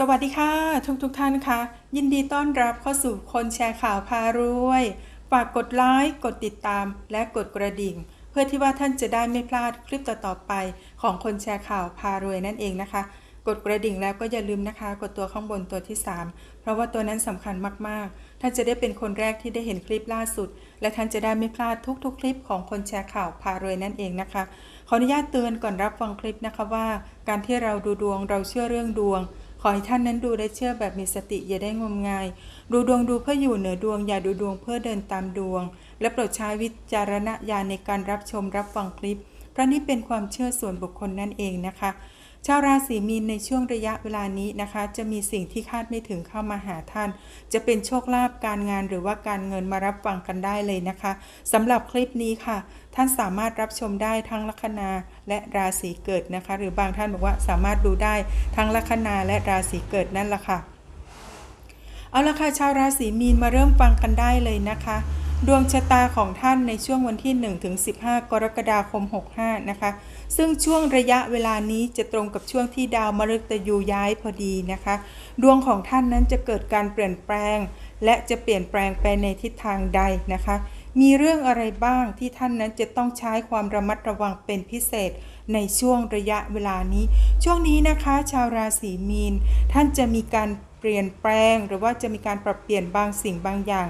สวัสดีค่ะ ทุกทุกท่านค่ะ ยินดีต้อนรับเข้าสู่คนแชร์ข่าวพารวย ฝากกดไลค์กดติดตาม และกดกระดิ่ง เพื่อที่ว่าท่านจะได้ไม่พลาดคลิปต่อๆไป ของคนแชร์ข่าวพารวยนั่นเองนะคะ กดกระดิ่งแล้วก็อย่าลืมนะคะ กดตัวข้างบนตัวที่ 3 เพราะว่าตัวนั้นสำคัญมากๆ ท่านจะได้เป็นคนแรกที่ได้เห็นคลิปล่าสุด และท่านจะได้ไม่พลาดทุกๆ คลิปของคนแชร์ข่าวพารวยนั่นเองนะคะขออนุญาตเตือนก่อนรับฟังคลิปนะคะว่า การที่เราดูดวงเราเชื่อเรื่องดวง อให้ท่านนั้นดูและเชื่อแบบมีสติอย่าได้งมงาย ดูดวงดูเพื่ออยู่เหนือดวง อย่าดูดวงเพื่อเดินตามดวง และโปรดใช้วิจารณญาณในการรับชมรับฟังคลิป เพราะนี่เป็นความเชื่อส่วนบุคคลนั่นเองนะคะ ชาวราศีมีนในช่วงระยะเวลานี้นะคะ จะมีสิ่งที่คาดไม่ถึงเข้ามาหาท่าน จะเป็นโชคลาภการงานหรือว่าการเงินมารับฟังกันได้เลยนะคะสำหรับคลิปนี้ค่ะ ท่านสามารถรับชมได้ทั้งลัคนาและราศีเกิดนะคะ หรือบางท่านบอกว่าสามารถดูได้ทั้งลัคนาและราศีเกิดนั่นแหละค่ะเอาละค่ะชาวราศีมีนมาเริ่มฟังกันได้เลยนะคะดวงชะตาของท่านในช่วงวันที่1ถึง15 กรกฎาคม 65 นะคะ ซึ่งช่วงระยะเวลานี้จะตรงกับช่วงที่ดาวมฤตยูย้ายพอดีนะคะ ดวงของท่านนั้นจะเกิดการเปลี่ยนแปลง และจะเปลี่ยนแปลงไปในทิศทางใดนะคะ มีเรื่องอะไรบ้างที่ท่านนั้นจะต้องใช้ความระมัดระวังเป็นพิเศษในช่วงระยะเวลานี้ ช่วงนี้นะคะ ชาวราศีมีน ท่านจะมีการเปลี่ยนแปลง หรือว่าจะมีการปรับเปลี่ยนบางสิ่งบางอย่าง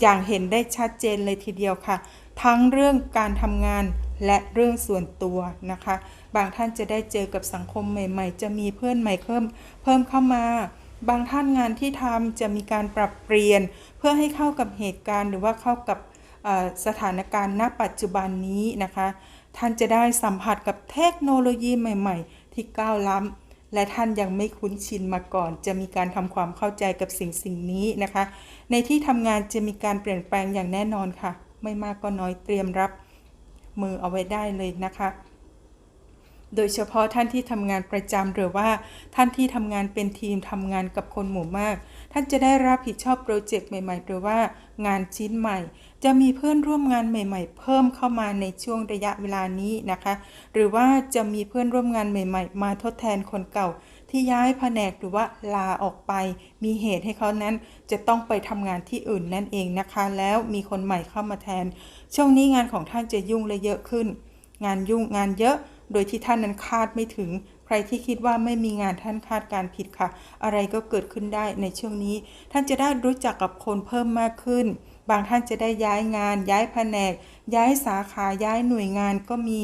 อย่างเห็นได้ชัดเจนเลยทีเดียวค่ะ ทั้งเรื่องการทำงาน และเรื่องส่วนตัวนะคะ บางท่านจะได้เจอกับสังคมใหม่ ๆ จะมีเพื่อนใหม่เพิ่มเพิ่มเข้ามา บางท่านงานที่ทำจะมีการปรับเปลี่ยน เพื่อให้เข้ากับเหตุการณ์หรือว่าเข้ากับสถานการณ์ณปัจจุบันนี้นะคะ ท่านจะได้สัมผัสกับเทคโนโลยีใหม่ ๆ ที่ก้าวล้ำและท่านยังไม่คุ้นชินมาก่อน จะมีการทำความเข้าใจกับสิ่งสิ่งนี้นะคะ ในที่ทำงานจะมีการเปลี่ยนแปลงอย่างแน่นอนค่ะ ไม่มากก็น้อยเตรียมรับ มือเอาไว้ได้เลยนะคะโดยเฉพาะท่านที่ทำงานประจำหรือว่าท่านที่ทำงานเป็นทีมทำงานกับคนหมู่มาก ท่านจะได้รับผิดชอบโปรเจกต์ใหม่ ๆ หรือว่างานชิ้นใหม่ จะมีเพื่อนร่วมงานใหม่ ๆ เพิ่มเข้ามาในช่วงระยะเวลานี้นะคะ หรือว่าจะมีเพื่อนร่วมงานใหม่ ๆ มาทดแทนคนเก่า ที่ย้ายแผนกหรือว่าลาออกไป มีเหตุให้เขานั้นจะต้องไปทำงานที่อื่นนั่นเองนะคะ แล้วมีคนใหม่เข้ามาแทน ช่วงนี้งานของท่านจะยุ่งและเยอะขึ้น งานยุ่งงานเยอะโดยที่ท่านนั้นคาดไม่ถึง ใครที่คิดว่าไม่มีงานท่านคาดการผิดค่ะ อะไรก็เกิดขึ้นได้ในช่วงนี้ ท่านจะได้รู้จักกับคนเพิ่มมากขึ้น บางท่านจะได้ย้ายงาน ย้ายแผนก ย้ายสาขาย้ายหน่วยงานก็มี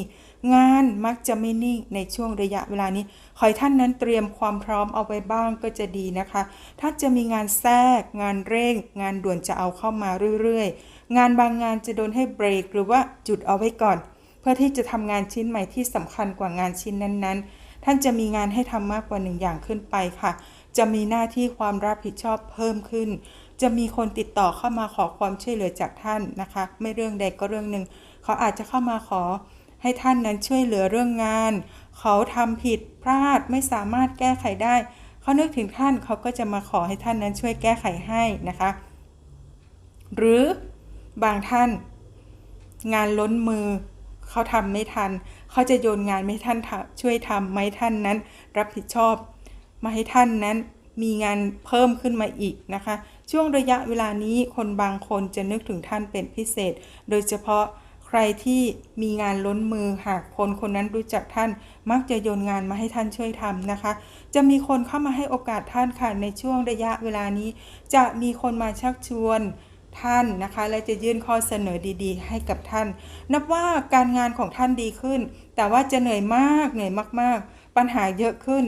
งานมักจะไม่นิ่งในช่วงระยะเวลานี้ ขอให้ท่านนั้นเตรียมความพร้อมเอาไว้บ้างก็จะดีนะคะ ถ้าจะมีงานแทรก งานเร่ง งานด่วนจะเอาเข้ามาเรื่อยๆ งานบางงานจะโดนให้เบรกหรือว่าจุดเอาไว้ก่อน เพื่อที่จะทำงานชิ้นใหม่ที่สำคัญกว่างานชิ้นนั้นๆ ท่านจะมีงานให้ทำมากกว่าหนึ่งอย่างขึ้นไปค่ะ จะมีหน้าที่ความรับผิดชอบเพิ่มขึ้น จะมีคนติดต่อเข้ามาขอความช่วยเหลือจากท่านนะคะ ไม่เรื่องใดก็เรื่องหนึ่งเขาอาจจะเข้ามาขอ ให้ท่านนั้นช่วยเหลือเรื่องงาน เขาทำผิดพลาดไม่สามารถแก้ไขได้ เขานึกถึงท่านเขาก็จะมาขอให้ท่านนั้นช่วยแก้ไขให้นะคะ หรือบางท่าน งานล้นมือ เขาทำไม่ทัน เขาจะโยนงานไม่ท่านทำช่วยทำไม่ท่านนั้น รับผิดชอบ มาให้ท่านนั้นมีงานเพิ่มขึ้นมาอีกนะคะ ช่วงระยะเวลานี้คนบางคนจะนึกถึงท่านเป็นพิเศษ โดยเฉพาะ ใครที่มีงานล้นมือหากคนคนนั้นรู้จักท่าน มักจะโยนงานมาให้ท่านช่วยทำนะคะ จะมีคนเข้ามาให้โอกาสท่านค่ะในช่วงระยะเวลานี้ จะมีคนมาชักชวนท่านนะคะ และจะยื่นข้อเสนอดีๆ ให้กับท่าน นับว่าการงานของท่านดีขึ้น แต่ว่าจะเหนื่อยมากเหนื่อยมากๆ ปัญหาเยอะขึ้น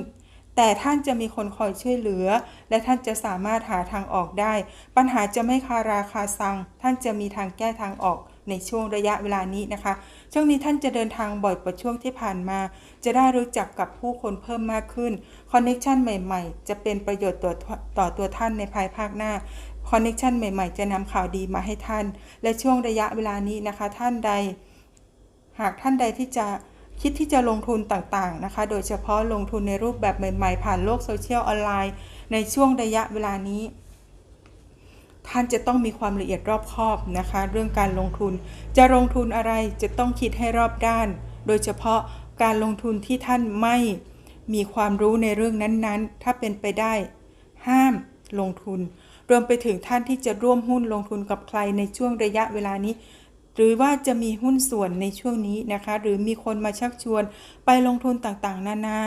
แต่ท่านจะมีคนคอยช่วยเหลือ และท่านจะสามารถหาทางออกได้ ปัญหาจะไม่คาราคาซัง ท่านจะมีทางแก้ทางออก ในช่วงระยะเวลานี้นะคะ ช่วงนี้ท่านจะเดินทางบ่อยกว่าช่วงที่ผ่านมา จะได้รู้จักกับผู้คนเพิ่มมากขึ้นคอนเน็ชันใหม่ ๆ จะเป็นประโยชน์ต่อต่อตัวท่านในภายภาคหน้าคอนเน็ชันใหม่ ๆ จะนำข่าวดีมาให้ท่าน และช่วงระยะเวลานี้นะคะ ท่านใด หากท่านใดที่จะคิดที่จะลงทุนต่างๆนะคะ โดยเฉพาะลงทุนในรูปแบบใหม่ ๆ ผ่านโลกโซเชียลออนไลน์ในช่วงระยะเวลานี้ ท่านจะต้องมีความละเอียดรอบคอบนะคะ เรื่องการลงทุน จะลงทุนอะไรจะต้องคิดให้รอบด้าน โดยเฉพาะการลงทุนที่ท่านไม่มีความรู้ในเรื่องนั้นๆ ถ้าเป็นไปได้ ห้ามลงทุน รวมไปถึงท่านที่จะร่วมหุ้นลงทุนกับใครในช่วงระยะเวลานี้ หรือว่าจะมีหุ้นส่วนในช่วงนี้นะคะ หรือมีคนมาชักชวนไปลงทุนต่างๆ นานา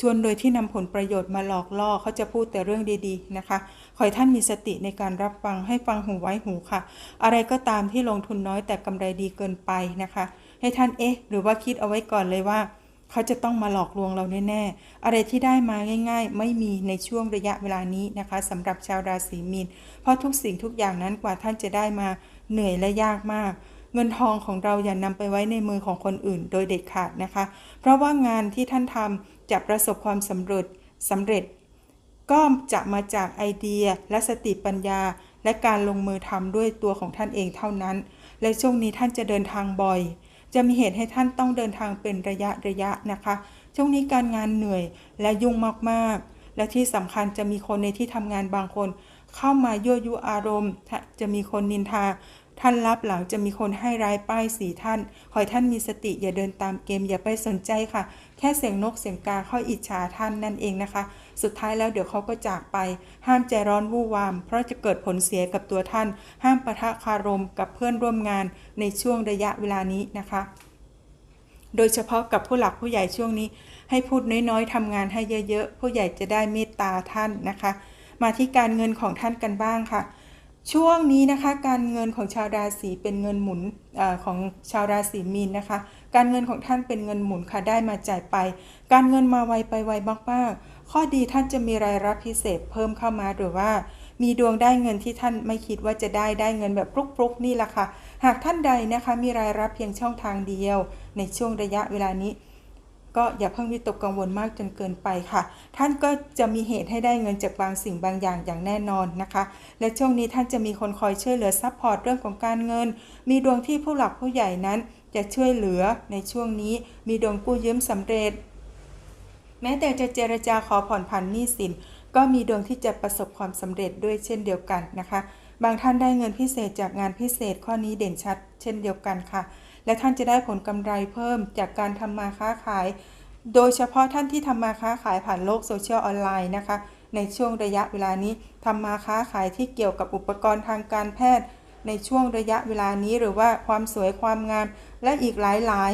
ชวนโดยที่นำผลประโยชน์มาหลอกล่อเขาจะพูดแต่เรื่องดีๆนะคะ ขอให้ท่านมีสติในการรับฟังให้ฟังหูไว้หูค่ะ อะไรก็ตามที่ลงทุนน้อยแต่กำไรดีเกินไปนะคะ ให้ท่านเอ๊ะ หรือว่าคิดเอาไว้ก่อนเลยว่าเขาจะต้องมาหลอกลวงเราแน่ๆ อะไรที่ได้มาง่ายๆ ไม่มีในช่วงระยะเวลานี้นะคะสำหรับชาวราศีมีน เพราะทุกสิ่งทุกอย่างนั้นกว่าท่านจะได้มาเหนื่อยและยากมาก เงินทองของเราอย่านำไปไว้ในมือของคนอื่น โดยเด็ดขาดนะคะ เพราะว่างานที่ท่านทำ จะประสบความสำเร็จสำเร็จ ก็จะมาจากไอเดียและสติปัญญา และการลงมือทำด้วยตัวของท่านเองเท่านั้น และช่วงนี้ท่านจะเดินทางบ่อย จะมีเหตุให้ท่านต้องเดินทางเป็นระยะระยะนะคะ ช่วงนี้การงานเหนื่อยและยุ่งมากๆ และที่สำคัญจะมีคนในที่ทำงานบางคน เข้ามายั่วยุอารมณ์ จะมีคนนินทา ท่านรับหลังจะมีคนให้ร้ายป้ายสีท่าน ขอให้ท่านมีสติอย่าเดินตามเกมอย่าไปสนใจค่ะ แค่เสียงนกเสียงกาเข้าอิจฉาท่านนั่นเองนะคะ สุดท้ายแล้วเดี๋ยวเขาก็จากไป ห้ามใจร้อนวู่วาม เพราะจะเกิดผลเสียกับตัวท่าน ห้ามปะทะคารมกับเพื่อนร่วมงานในช่วงระยะเวลานี้นะคะ โดยเฉพาะกับผู้หลักผู้ใหญ่ช่วงนี้ ให้พูดน้อยๆทำงานให้เยอะๆผู้ใหญ่จะได้เมตตาท่านนะคะ มาที่การเงินของท่านกันบ้างค่ะ ช่วงนี้นะคะการเงินของชาวราศีเป็นเงินหมุนอของชาวราศีมีนนะคะ การเงินของท่านเป็นเงินหมุนค่ะได้มาจ่ายไป การเงินมาไวไปไวมากๆข้อดีท่านจะมีรายรับพิเศษเพิ่มเข้ามาหรือว่า มีดวงได้เงินที่ท่านไม่คิดว่าจะได้ได้เงินแบบปลุกๆนี่แหละค่ะหากท่านใดนะคะมีรายรับเพียงช่องทางเดียว ในช่วงระยะเวลานี้ ก็อย่าเพิ่งวิตกกังวลมากจนเกินไปค่ะ ท่านก็จะมีเหตุให้ได้เงินจากบางสิ่งบางอย่างอย่างแน่นอนนะคะ และช่วงนี้ท่านจะมีคนคอยช่วยเหลือซัพพอร์ตเรื่องของการเงิน มีดวงที่ผู้หลักผู้ใหญ่นั้นจะช่วยเหลือในช่วงนี้ มีดวงกู้ยืมสำเร็จ แม้แต่จะเจรจาขอผ่อนผันหนี้สิน ก็มีดวงที่จะประสบความสำเร็จด้วยเช่นเดียวกันนะคะ บางท่านได้เงินพิเศษจากงานพิเศษข้อนี้เด่นชัด เช่นเดียวกันค่ะ และท่านจะได้ผลกำไรเพิ่มจากการทำมาค้าขาย โดยเฉพาะท่านที่ทำมาค้าขายผ่านโลกโซเชียลออนไลน์นะคะ ในช่วงระยะเวลานี้ทำมาค้าขายที่เกี่ยวกับอุปกรณ์ทางการแพทย์ ในช่วงระยะเวลานี้หรือว่าความสวยความงาม และอีกหลาย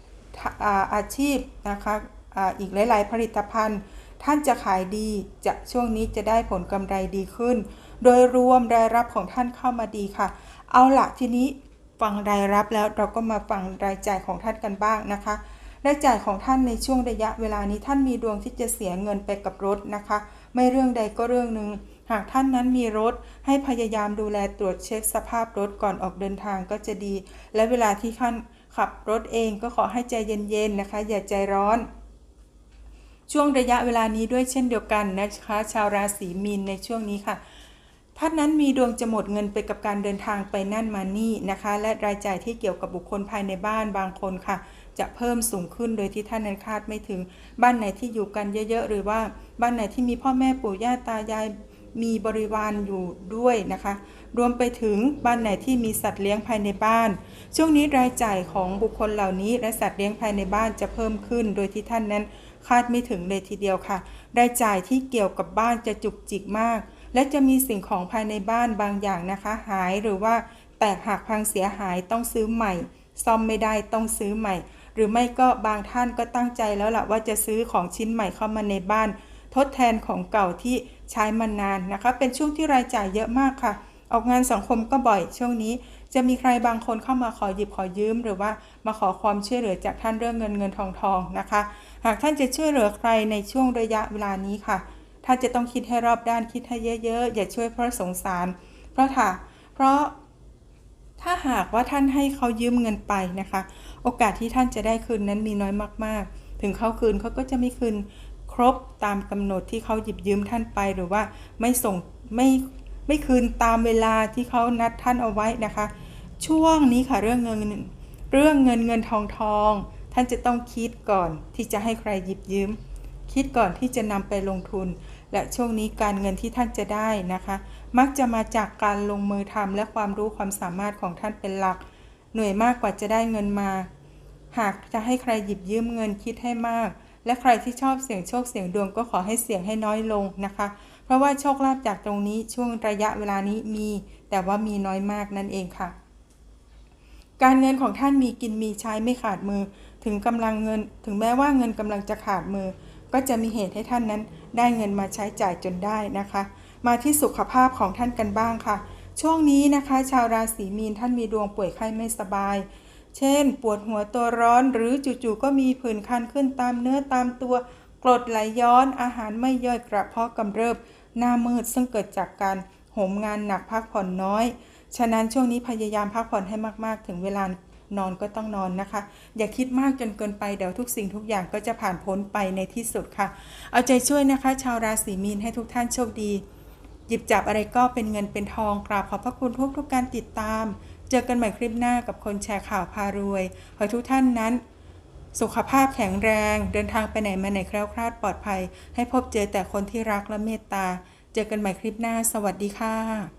ๆอาอาชีพนะคะอ,อีกหลาย ๆ ผลิตภัณฑ์ ท่านจะขายดีจะช่วงนี้จะได้ผลกำไรดีขึ้น โดยรวมรายรับของท่านเข้ามาดีค่ะ เอาละทีนี้ ฟังรายรับแล้วเราก็มาฟังรายจ่ายของท่านกันบ้างนะคะ รายจ่ายของท่านในช่วงระยะเวลานี้ท่านมีดวงที่จะเสียเงินไปกับรถนะคะ ไม่เรื่องใดก็เรื่องหนึ่งหากท่านนั้นมีรถให้พยายามดูแลตรวจเช็คสภาพรถก่อนออกเดินทางก็จะดี และเวลาที่ท่านขับรถเองก็ขอให้ใจเย็นๆนะคะ อย่าใจร้อน ช่วงระยะเวลานี้ด้วยเช่นเดียวกันนะคะ ชาวราศีมีนในช่วงนี้ค่ะ ท่านนั้นมีดวงจะหมดเงินไปกับการเดินทางไปนั่นมานี่นะคะ และรายจ่ายที่เกี่ยวกับบุคคลภายในบ้านบางคนค่ะ จะเพิ่มสูงขึ้นโดยที่ท่านนั้นคาดไม่ถึง บ้านไหนที่อยู่กันเยอะ ๆ หรือว่าบ้านไหนที่มีพ่อแม่ปู่ย่าตายายมีบริวารอยู่ด้วยนะคะ รวมไปถึงบ้านไหนที่มีสัตว์เลี้ยงภายในบ้าน ช่วงนี้รายจ่ายของบุคคลเหล่านี้ และสัตว์เลี้ยงภายในบ้านจะเพิ่มขึ้น โดยที่ท่านนั้นคาดไม่ถึงเลยทีเดียวค่ะ รายจ่ายที่เกี่ยวกับบ้านจะจุกจิกมาก และจะมีสิ่งของภายในบ้านบางอย่างนะคะ หายหรือว่าแตกหักพังเสียหายต้องซื้อใหม่ ซ่อมไม่ได้ต้องซื้อใหม่ หรือไม่ก็บางท่านก็ตั้งใจแล้วล่ะว่าจะซื้อของชิ้นใหม่เข้ามาในบ้าน ทดแทนของเก่าที่ใช้มานานนะคะ เป็นช่วงที่รายจ่ายเยอะมากค่ะ ออกงานสังคมก็บ่อยช่วงนี้จะมีใครบางคนเข้ามาขอหยิบขอยืม หรือว่ามาขอความช่วยเหลือจากท่านเรื่องเงินเงินทองทองนะคะ หากท่านจะช่วยเหลือใครในช่วงระยะเวลานี้ค่ะ ท่านจะต้องคิดให้รอบด้านคิดให้เยอะๆ อย่าช่วยเพราะสงสาร เพราะค่ะเพราะถ้าหากว่าท่านให้เขายืมเงินไปนะคะ โอกาสที่ท่านจะได้คืนนั้นมีน้อยมากๆ ถึงเขาคืนเขาก็จะไม่คืนครบตามกำหนดที่เขาหยิบยืมท่านไปหรือว่าไม่ส่งไม่ไม่คืนตามเวลาที่เขานัดท่านเอาไว้นะคะ ช่วงนี้ค่ะเรื่องเงินเรื่องเงินเงินทองทองท่านจะต้องคิดก่อนที่จะให้ใครหยิบยืม คิดก่อนที่จะนำไปลงทุน และช่วงนี้การเงินที่ท่านจะได้นะคะ มักจะมาจากการลงมือทำและความรู้ความสามารถของท่านเป็นหลัก เหนื่อยมากกว่าจะได้เงินมา หากจะให้ใครหยิบยืมเงินคิดให้มาก และใครที่ชอบเสี่ยงโชคเสี่ยงดวงก็ขอให้เสี่ยงให้น้อยลงนะคะ เพราะว่าโชคลาภจากตรงนี้ช่วงระยะเวลานี้มี แต่ว่ามีน้อยมากนั่นเองค่ะ การเงินของท่านมีกินมีใช้ไม่ขาดมือ ถึงกำลังเงิน ถึงแม้ว่าเงินกำลังจะขาดมือ ก็จะมีเหตุให้ท่านนั้นได้เงินมาใช้จ่ายจนได้นะคะ มาที่สุขภาพของท่านกันบ้างค่ะ ช่วงนี้นะคะ ชาวราศีมีนท่านมีดวงป่วยไข้ไม่สบาย เช่น ปวดหัวตัวร้อน หรือจู่ๆก็มีผื่นคันขึ้นตามเนื้อตามตัวกรดไหลย้อน อาหารไม่ย่อยกระเพาะกำเริบ หน้ามืดซึ่งเกิดจากการโหมงานหนักพักผ่อนน้อย ฉะนั้นช่วงนี้พยายามพักผ่อนให้มากๆ ถึงเวลา นอนก็ต้องนอนนะคะ อย่าคิดมากจนเกินไปเดี๋ยวทุกสิ่งทุกอย่างก็จะผ่านพ้นไปในที่สุดค่ะ เอาใจช่วยนะคะ ชาวราศีมีนให้ทุกท่านโชคดี หยิบจับอะไรก็เป็นเงินเป็นทองกราบขอบพระคุณทุกทุกๆการติดตาม เจอกันใหม่คลิปหน้ากับคนแชร์ข่าวพารวยขอให้ทุกท่านนั้นสุขภาพแข็งแรง เดินทางไปไหนมาไหนแคล้วคลาดปลอดภัย ให้พบเจอแต่คนที่รักและเมตตา เจอกันใหม่คลิปหน้า สวัสดีค่ะ